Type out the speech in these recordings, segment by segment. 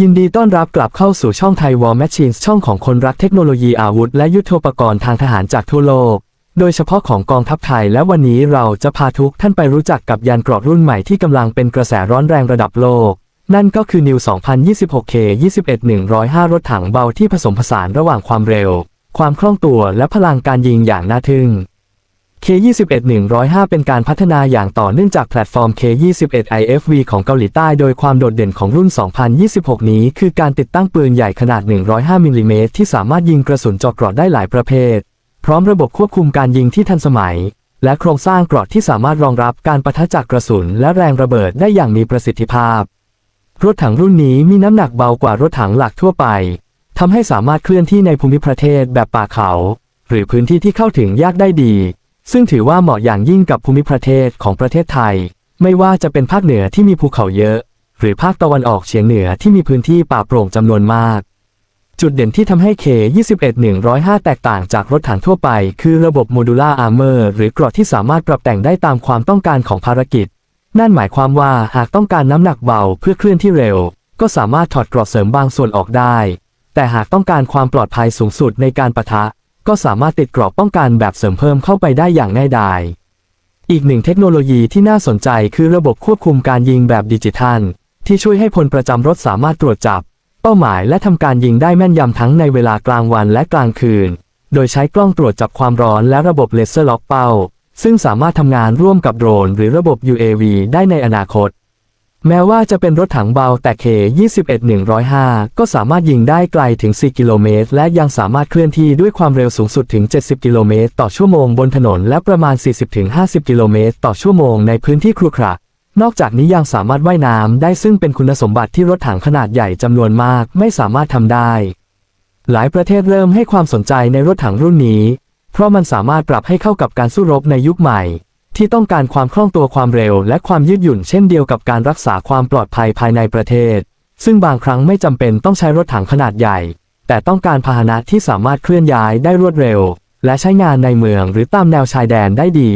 ยินดีต้อนรับกลับเข้าสู่ช่องไทยวอลแมชชีนช่องของคนรักเทคโนโลยีอาวุธ และยุทโธปกรณ์ทางทหารจากทั่วโลก โดยเฉพาะของกองทัพไทยและวันนี้เราจะพาทุกท่านไปรู้จักกับยานเกราะรุ่นใหม่ที่กำลังเป็นกระแสร้อนแรงระดับโลก นั่นก็คือ New 2026K 21105 รถถังเบาที่ผสมผสานระหว่างความเร็ว ความคล่องตัวและพลังการยิงอย่างน่าทึ่ง K21105 เป็นการพัฒนาอย่างต่อเนื่องจากแพลตฟอร์ม K21IFV ของเกาหลีใต้โดยความโดดเด่นของรุ่น 2026 นี้ คือการติดตั้งปืนใหญ่ขนาด 105 มิลลิเมตรที่สามารถยิงกระสุนจาะเกราะได้หลายประเภท พร้อมระบบควบคุมการยิงที่ทันสมัย และโครงสร้างเกราะที่สามารถรองรับการปะทะจากกระสุนและแรงระเบิดได้อย่างมีประสิทธิภาพ รถถังรุ่นนี้มีน้ำหนักเบากว่ารถถังหลักทั่วไปทำให้สามารถเคลื่อนที่ในภูมิประเทศแบบป่าเขา หรือพื้นที่ที่เข้าถึงยากได้ดี ซึ่งถือว่าเหมาะอย่างยิ่งกับภูมิประเทศของประเทศไทย ไม่ว่าจะเป็นภาคเหนือที่มีภูเขาเยอะ หรือภาคตะวันออกเฉียงเหนือที่มีพื้นที่ป่าโปร่งจำนวนมาก จุดเด่นที่ทำให้ K21105 แตกต่างจากรถถังทั่วไป คือระบบ Modular Armor หรือกราะที่สามารถปรับแต่งได้ตามความต้องการของภารกิจ นั่นหมายความว่าหากต้องการน้ำหนักเบาเพื่อเคลื่อนที่เร็ว ก็สามารถถอดกราะเสริมบางส่วนออกได้ แต่หากต้องการความปลอดภัยสูงสุดในการปะทะ ก็สามารถติดกราะป้องกันแบบเสริมเพิ่มเข้าไปได้อย่างง่ายดายอีกหนึ่งเทคโนโลยีที่น่าสนใจคือระบบควบคุมการยิงแบบดิจิทัล ที่ช่วยให้พลประจำรถสามารถตรวจจับ เป้าหมายและทำการยิงได้แม่นยำทั้งในเวลากลางวันและกลางคืน โดยใช้กล้องตรวจจับความร้อนและระบบเลเซอร์ล็อกเป้า ซึ่งสามารถทำงานร่วมกับโดรน หรือระบบ UAV ได้ในอนาคต แม้ว่าจะเป็นรถถังเบาแต่ K21105 ก็สามารถยิงได้ไกลถึง 4 กิโลเมตร และยังสามารถเคลื่อนที่ด้วยความเร็วสูงสุดถึง 70 กิโลเมตร ต่อชั่วโมงบนถนน และประมาณ 40-50 กิโลเมตร ต่อชั่วโมงในพื้นที่ครุขระนอกจากนี้ยังสามารถว่ายน้ำได้ซึ่งเป็นคุณสมบัติที่รถถังขนาดใหญ่จำนวนมากไม่สามารถทำได้ หลายประเทศเริ่มให้ความสนใจในรถถังรุ่นนี้ เพราะมันสามารถปรับให้เข้ากับการสู้รบในยุคใหม่ ที่ต้องการความคล่องตัวความเร็ว และความยืดหยุ่นเช่นเดียวกับการรักษาความปลอดภัยภายในประเทศ ซึ่งบางครั้งไม่จำเป็นต้องใช้รถถังขนาดใหญ่ แต่ต้องการพาหนะที่สามารถเคลื่อนย้ายได้รวดเร็ว และใช้งานในเมืองหรือตามแนวชายแดนได้ดี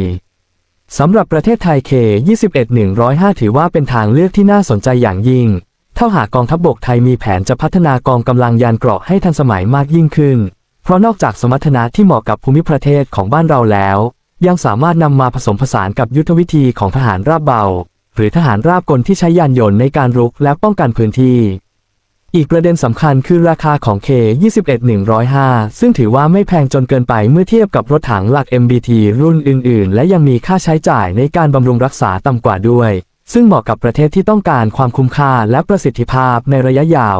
สำหรับประเทศไทย K21105 ถือว่าเป็นทางเลือกที่น่าสนใจอย่างยิ่งถ้าหากกองทัพบบกไทยมีแผนจะพัฒนากองกำลังยานเกราะให้ทันสมัยมากยิ่งขึ้น เพราะนอกจากสมรรถนะที่เหมาะกับภูมิประเทศของบ้านเราแล้ว ยังสามารถนำมาผสมผสานกับยุทธวิธีของทหารราบเบา หรือทหารราบกลที่ใช้ยานยนต์ในการรุกและป้องกันพื้นที่ อีกประเด็นสำคัญคือราคาของ K21105 ซึ่งถือว่าไม่แพงจนเกินไปเมื่อเทียบกับรถถังหลัก MBT รุ่นอื่น ๆ และยังมีค่าใช้จ่ายในการบำรุงรักษาต่ำกว่าด้วย ซึ่งเหมาะกับประเทศที่ต้องการความคุ้มค่าและประสิทธิภาพในระยะยาว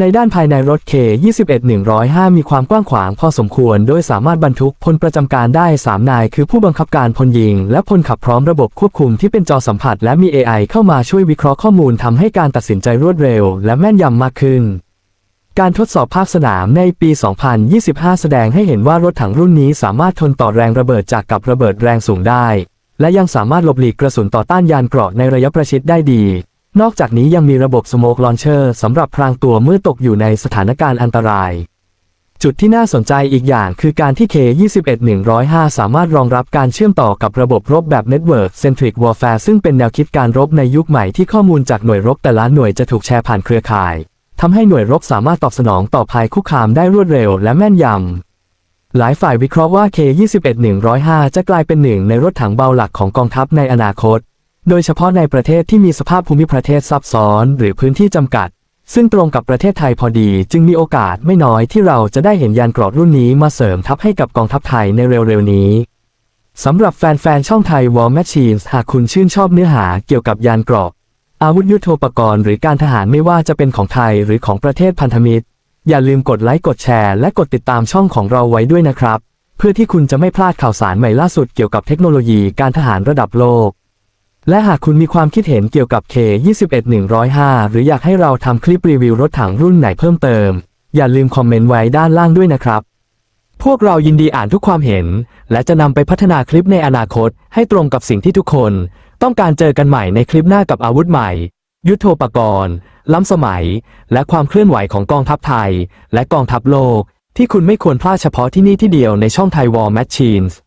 ในด้านภายในรถ K21105 มีความกว้างขวางพอสมควร โดยสามารถบรรทุกพลประจำการได้ 3 นาย คือผู้บังคับการพลยิง และพลขับพร้อมระบบควบคุมที่เป็นจอสัมผัส และมี AI เข้ามาช่วยวิเคราะห์ข้อมูลทำให้การตัดสินใจรวดเร็ว และแม่นยำมากขึ้น การทดสอบภาคสนามในปี 2025 แสดงให้เห็นว่ารถถังรุ่นนี้สามารถทนต่อแรงระเบิดจากกับระเบิดแรงสูงได้ และยังสามารถหลบหลีกกระสุนต่อต้านยานเกราะในระยะประชิดได้ดี นอกจากนี้ยังมีระบบสโมกลอนเชอร์สำหรับพรางตัวเมื่อตกอยู่ในสถานการณ์อันตราย จุดที่น่าสนใจอีกอย่างคือการที่ K21105 สามารถรองรับการเชื่อมต่อกับระบบรบแบบ Network Centric Warfare ซึ่งเป็นแนวคิดการรบในยุคใหม่ที่ข้อมูลจากหน่วยรบแต่ละหน่วยจะถูกแชร์ผ่านเครือข่ายทำให้หน่วยรบสามารถตอบสนองต่อภัยคุกคามได้รวดเร็วและแม่นยำหลายฝ่ายวิเคราะห์ว่า K21105 จะกลายเป็นหนึ่งในรถถังเบาหลักของกองทัพในอนาคต โดยเฉพาะในประเทศที่มีสภาพภูมิประเทศซับซ้อนหรือพื้นที่จำกัด ซึ่งตรงกับประเทศไทยพอดีจึงมีโอกาสไม่น้อยที่เราจะได้เห็นยานเกราะรุ่นนี้มาเสริมทัพให้กับกองทัพไทยในเร็วๆนี้สำหรับแฟนๆ ช่องไทย War Machines หากคุณชื่นชอบเนื้อหาเกี่ยวกับยานเกราะอาวุธยุโทโธปกรณ์หรือการทหารไม่ว่าจะเป็นของไทยหรือของประเทศพันธมิตร อย่าลืมกดไลค์กดแชร์และกดติดตามช่องของเราไว้ด้วยนะครับ เพื่อที่คุณจะไม่พลาดข่าวสารใหม่ล่าสุดเกี่ยวกับเทคโนโลยีการทหารระดับโลก และหากคุณมีความคิดเห็นเกี่ยวกับ K21105 หรืออยากให้เราทำคลิปรีวิวรถถังรุ่นไหนเพิ่มเติม อย่าลืมคอมเมนต์ไว้ด้านล่างด้วยนะครับ พวกเรายินดีอ่านทุกความเห็น และจะนำไปพัฒนาคลิปในอนาคต ให้ตรงกับสิ่งที่ทุกคน ต้องการเจอกันใหม่ในคลิปหน้ากับอาวุธใหม่ ยุทโธปกรณ์ ล้ำสมัย และความเคลื่อนไหวของกองทัพไทย และกองทัพโลก ที่คุณไม่ควรพลาดเฉพาะที่นี่ที่เดียวในช่องไทยวอลแมชชีนส์